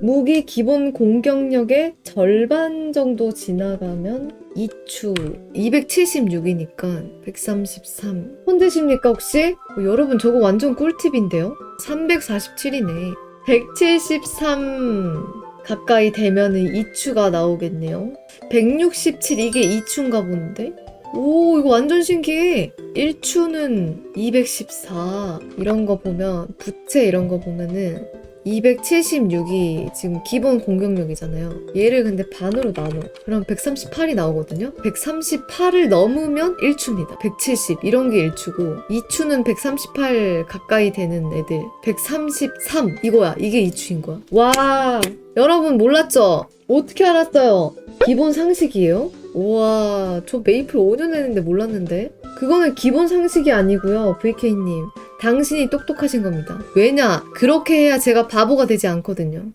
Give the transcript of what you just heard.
무기 기본 공격력의 절반 정도 지나가면 2추 276이니까 133 혼드십니까 혹시? 어, 여러분 저거 완전 꿀팁인데요? 347이네 173 가까이 되면은 2추가 나오겠네요 167 이게 2추인가 본데? 오 이거 완전 신기해 1추는 214 이런 거 보면 부채 이런 거 보면은 276이 지금 기본 공격력이잖아요. 얘를 근데 반으로 나눠. 그럼 138이 나오거든요. 138을 넘으면 1추입니다. 170 이런 게 1추고 2추는 138 가까이 되는 애들. 133 이거야. 이게 2추인 거야. 와 여러분 몰랐죠? 어떻게 알았어요? 기본 상식이에요? 우와 저 메이플 5년 했는데 몰랐는데 그거는 기본 상식이 아니고요 VK님 당신이 똑똑하신 겁니다. 왜냐? 그렇게 해야 제가 바보가 되지 않거든요